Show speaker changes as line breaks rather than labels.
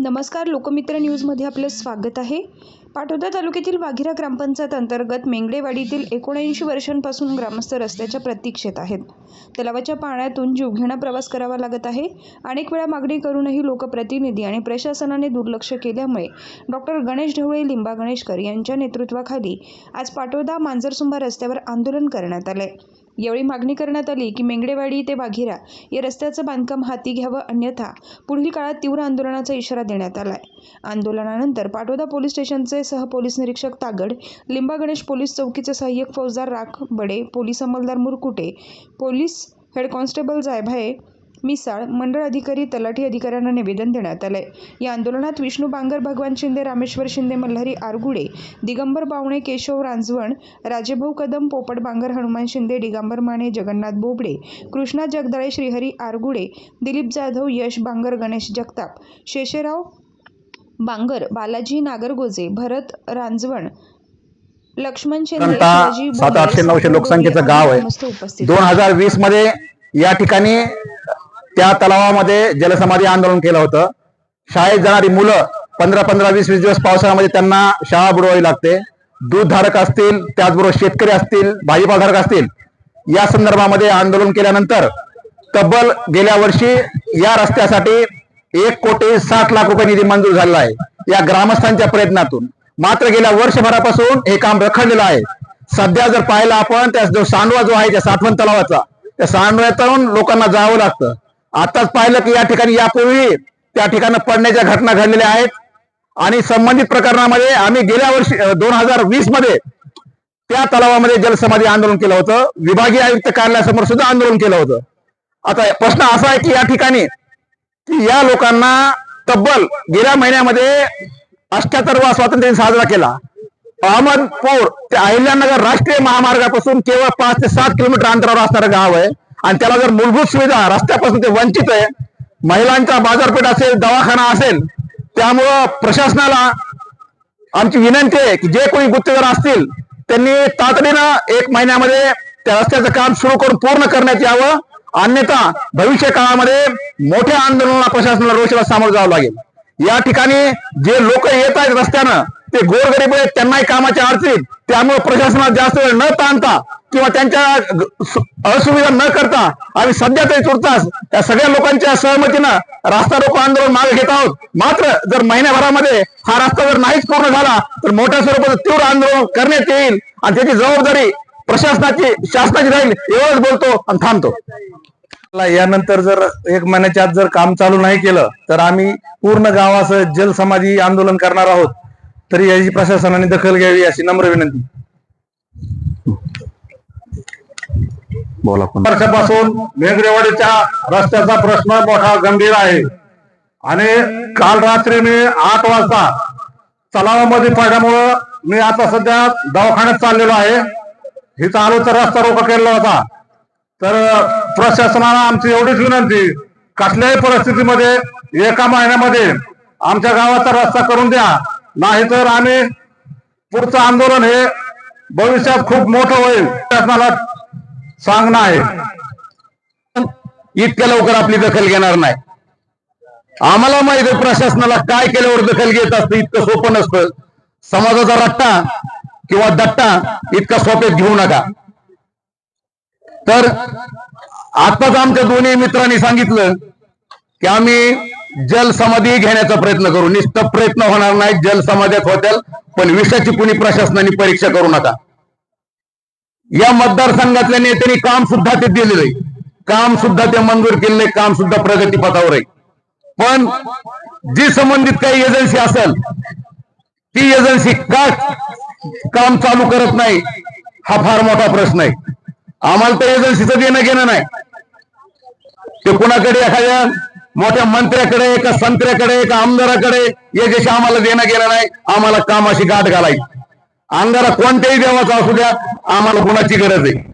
नमस्कार लोकमित्र न्यूजमध्ये आपलं स्वागत आहे. पाटोदा तालुक्यातील वाघिरा ग्रामपंचायत अंतर्गत मेंगडेवाडीतील एकोणऐंशी वर्षांपासून ग्रामस्थ रस्त्याच्या प्रतीक्षेत आहेत. तलावाच्या पाण्यातून जीवघेणा प्रवास करावा लागत आहे. अनेक वेळा मागणी करूनही लोकप्रतिनिधी आणि प्रशासनाने दुर्लक्ष केल्यामुळे डॉक्टर गणेश ढवळे लिंबा गणेशकर यांच्या नेतृत्वाखाली आज पाटोदा मांजरसुंबा रस्त्यावर आंदोलन करण्यात आले यावेळी मागणी करण्यात आली की मेंगडेवाडी ते वाघिरा या रस्त्याचं बांधकाम हाती घ्यावं अन्यथा पुढील काळात तीव्र आंदोलनाचा इशारा देण्यात आलाय. आंदोलनानंतर पाटोदा पोलीस स्टेशनचे सहपोलीस निरीक्षक तागड लिंबा गणेश पोलीस चौकीचे सहाय्यक फौजदार Rakh Bade police अंमलदार Murkute police head constable Jaybhaye Misal मंडळ अधिकारी तलाठी अधिकाऱ्यांना निवेदन देण्यात आलंय या आंदोलनात विष्णू बांगर भगवान शिंदे रामेश्वर शिंदे मल्हारी आरगुडे दिगंबर बावणे केशव रांजवण राजेभाऊ कदम पोपट बांगर हनुमान शिंदे दिगंबर माने जगन्नाथ बोबडे कृष्णा जगदाळे श्रीहरी आरगुडे दिलीप जाधव यश बांगर गणेश जगताप शेषेराव बांगर बालाजी नागरगोजे भरत रांजवण लक्ष्मण शिंदे
सात आठशे नऊशे लोकसंख्येचं गाव आहे. दोन हजार वीसमध्ये या ठिकाणी त्या तलावामध्ये जलसमाधी आंदोलन केलं होतं. शाळेत जाणारी मुलं पंधरा पंधरा वीस वीस दिवस पावसाळ्यामध्ये त्यांना शाळा बुडवावी लागते. दूधधारक असतील त्याचबरोबर शेतकरी असतील भाजीपाधारक असतील या संदर्भामध्ये आंदोलन केल्यानंतर तब्बल गेल्या वर्षी या रस्त्यासाठी एक कोटी साठ लाख रुपये निधी मंजूर झालेला आहे. या ग्रामस्थांच्या प्रयत्नातून. मात्र गेल्या वर्षभरापासून हे काम रखडलेलं आहे. सध्या जर पाहिलं आपण त्या जो सांडवा जो आहे त्या साठवण तलावाचा त्या सांडव्यातून लोकांना जावं लागतं. आताच पाहिलं की या ठिकाणी यापूर्वी त्या ठिकाणी पडण्याच्या घटना घडलेल्या आहेत. आणि संबंधित प्रकरणामध्ये आम्ही गेल्या वर्षी दोन हजार वीसमध्ये त्या तलावामध्ये जलसमाधी आंदोलन केलं होतं. विभागीय आयुक्त कार्यालयासमोर सुद्धा आंदोलन केलं होतं. आता प्रश्न असा आहे की या ठिकाणी की या लोकांना तब्बल गेल्या महिन्यामध्ये अठ्याहत्तरवा स्वातंत्र्य दिन साजरा केला. अहमदपूर ते अहिल्यानगर राष्ट्रीय महामार्गापासून केवळ पाच ते सात किलोमीटर अंतरावर असणारं गाव आहे. आणि त्याला जर मूलभूत सुविधा रस्त्यापासून ते वंचित आहे महिलांचा बाजारपेठ असेल दवाखाना असेल त्यामुळं प्रशासनाला आमची विनंती आहे की जे कोणी गुत्तेदार असतील त्यांनी तातडीनं एक महिन्यामध्ये त्या रस्त्याचं काम सुरू करून पूर्ण करण्यात यावं. अन्यथा भविष्य काळामध्ये मोठ्या आंदोलनाला प्रशासनाला रोषाला सामोरं जावं लागेल. या ठिकाणी जे लोक येत आहेत रस्त्यानं ते गोरगरीब आहेत त्यांनाही कामाच्या अडचणीत त्यामुळे प्रशासनात जास्त वेळ न ताणता किंवा त्यांच्या असुविधा न करता आम्ही सध्या तरी तुर्तास त्या सगळ्या लोकांच्या सहमतीनं रास्ता रोको आंदोलन मागे घेत आहोत. मात्र जर महिन्याभरामध्ये हा रस्ता जर नाहीच पूर्ण झाला तर मोठ्या स्वरूपाचं तीव्र आंदोलन करण्यात येईल आणि त्याची जबाबदारी प्रशासनाची शासनाची राहील एवढंच बोलतो आणि थांबतो.
यानंतर जर एक महिन्याच्या आत जर काम चालू नाही केलं तर आम्ही पूर्ण गावासह जलसमाधी आंदोलन करणार आहोत. तरी याची प्रशासनाने दखल घ्यावी अशी नम्र विनंती.
बोला
वर्षापासून मेघरेवाडीच्या रस्त्याचा प्रश्न मोठा गंभीर आहे. आणि काल रात्री मी आठ वाजता तलावामध्ये पडल्यामुळं मी आता सध्या दवाखान्यात चाललेलो आहे. ही चालूचा रस्ता रोका केलेला होता. तर प्रशासनाला आमची एवढीच विनंती कसल्याही परिस्थितीमध्ये एका महिन्यामध्ये आमच्या गावाचा रस्ता करून द्या. नाहीतर आम्ही पुढचं आंदोलन हे भविष्यात खूप मोठं होईल. शासनाला सांगणं आहे.
इतक्या लवकर आपली दखल घेणार नाही. आम्हाला माहीत आहे प्रशासनाला काय केल्यावर दखल घेत असतं इतकं सोपं नसतं. समाजाचा रट्टा किंवा दट्टा इतका सोप्यात घेऊ नका. तर आताच आमच्या दोन्ही मित्रांनी सांगितलं की आम्ही जलसमाधी घेण्याचा प्रयत्न करू. निष्ठ प्रयत्न होणार नाही जलसमाध्यात होतील पण विषयाची कुणी प्रशासनाने परीक्षा करू नका. या मतदारसंघातल्या नेत्यांनी काम सुद्धा ते दिलेलं आहे. काम सुद्धा ते मंजूर केलेलं आहे काम सुद्धा प्रगतीपथावर आहे. पण जी संबंधित काही एजन्सी असेल ती एजन्सी का काम चालू करत नाही हा फार मोठा प्रश्न आहे. आम्हाला तर एजन्सीचं देणं घेणं नाही. ते कुणाकडे एखाद्या मोठ्या मंत्र्याकडे का संत्र्याकडे का आमदाराकडे. याच्याशी आम्हाला देणं गेलं नाही. आम्हाला कामाशी गाठ घालायची. अंगारा कोणत्याही देवाचा असू द्या आम्हाला कुणाची गरज आहे?